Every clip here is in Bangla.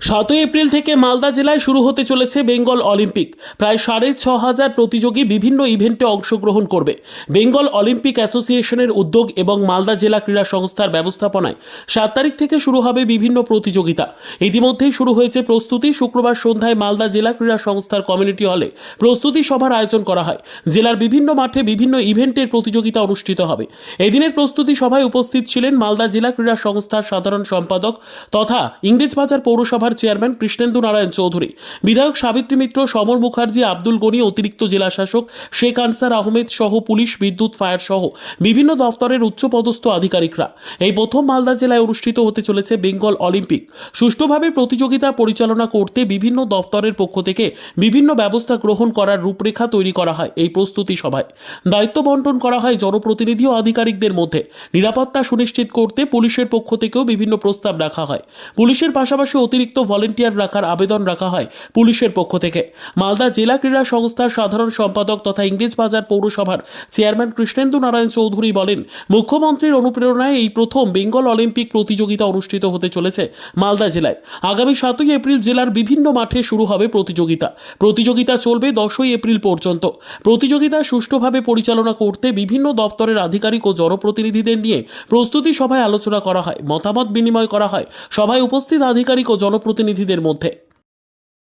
সাতই এপ্রিল থেকে মালদা জেলায় শুরু হতে চলেছে বেঙ্গল অলিম্পিক। প্রায় সাড়ে ছ হাজার প্রতিযোগী বিভিন্ন ইভেন্টে অংশগ্রহণ করবে। বেঙ্গল অলিম্পিক অ্যাসোসিয়েশনের উদ্যোগ এবং মালদা জেলা ক্রীড়া সংস্থার ব্যবস্থাপনায় সাত তারিখ থেকে শুরু হবে বিভিন্ন প্রতিযোগিতা। ইতিমধ্যেই শুরু হয়েছে প্রস্তুতি। শুক্রবার সন্ধ্যায় মালদা জেলা ক্রীড়া সংস্থার কমিউনিটি হলে প্রস্তুতি সভার আয়োজন করা হয়। জেলার বিভিন্ন মাঠে বিভিন্ন ইভেন্টের প্রতিযোগিতা অনুষ্ঠিত হবে। এদিনের প্রস্তুতি সভায় উপস্থিত ছিলেন মালদা জেলা ক্রীড়া সংস্থার সাধারণ সম্পাদক তথা ইংরেজবাজার পৌরসভার চেয়ারম্যান কৃষ্ণেন্দু নারায়ণ চৌধুরী। বিধায়ক সাবিত্রী মিত্র, সমর মুখার্জি, আব্দুল গনি, অতিরিক্ত জেলা শাসক শেখ আনসার আহমেদ সহ পুলিশ, বিদ্যুৎ, ফায়ার সহ বিভিন্ন দফতরের উচ্চপদস্থ আধিকারিকরা। এই প্রথম মালদা জেলায় অনুষ্ঠিত হতে চলেছে বেঙ্গল অলিম্পিক। সুষ্ঠুভাবে প্রতিযোগিতা পরিচালনা করতে বিভিন্ন দফতরের পক্ষ থেকে বিভিন্ন ব্যবস্থা গ্রহণ করার রূপরেখা তৈরি করা হয় এই প্রস্তুতি সভায়। দায়িত্ব বন্টন করা হয় জনপ্রতিনিধি ও আধিকারিকদের মধ্যে। নিরাপত্তা সুনিশ্চিত করতে পুলিশের পক্ষ থেকেও বিভিন্ন প্রস্তাব রাখা হয়। পুলিশের পাশাপাশি অতিরিক্ত ভলেন্টিয়ার রাখার আবেদন রাখা হয় পুলিশের পক্ষ থেকে। মালদা জেলা ক্রীড়া সংস্থার সাধারণ সম্পাদক তথা ইংরেজ বাজার পৌরসভার চেয়ারম্যান কৃষ্ণেন্দু নারায়ণ চৌধুরী বলেন, মুখ্যমন্ত্রীর অনুপ্রেরণায় এই প্রথম বেঙ্গল অলিম্পিক প্রতিযোগিতা অনুষ্ঠিত হতে চলেছে মালদা জেলায়। আগামী সাতই এপ্রিল জেলার বিভিন্ন মাঠে শুরু হবে প্রতিযোগিতা। প্রতিযোগিতা চলবে দশই এপ্রিল পর্যন্ত। প্রতিযোগিতা সুষ্ঠুভাবে পরিচালনা করতে বিভিন্ন দপ্তরের আধিকারিক ও জনপ্রতিনিধিদের নিয়ে প্রস্তুতি সভায় আলোচনা করা হয়, মতামত বিনিময় করা হয়। সভায় উপস্থিত আধিকারিক ও জনপ্রতিনিধিদের মধ্যে।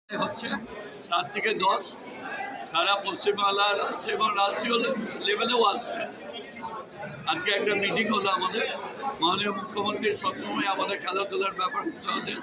হচ্ছে সাত থেকে দশ। সারা পশ্চিমবাংলার রাজ্য এবং রাষ্ট্রীয় লেভেলেও আসছে। আজকে একটা মিটিং হলো আমাদের। মাননীয় মুখ্যমন্ত্রী সবসময় আমাদের খেলাধুলার ব্যাপার হচ্ছে দেন।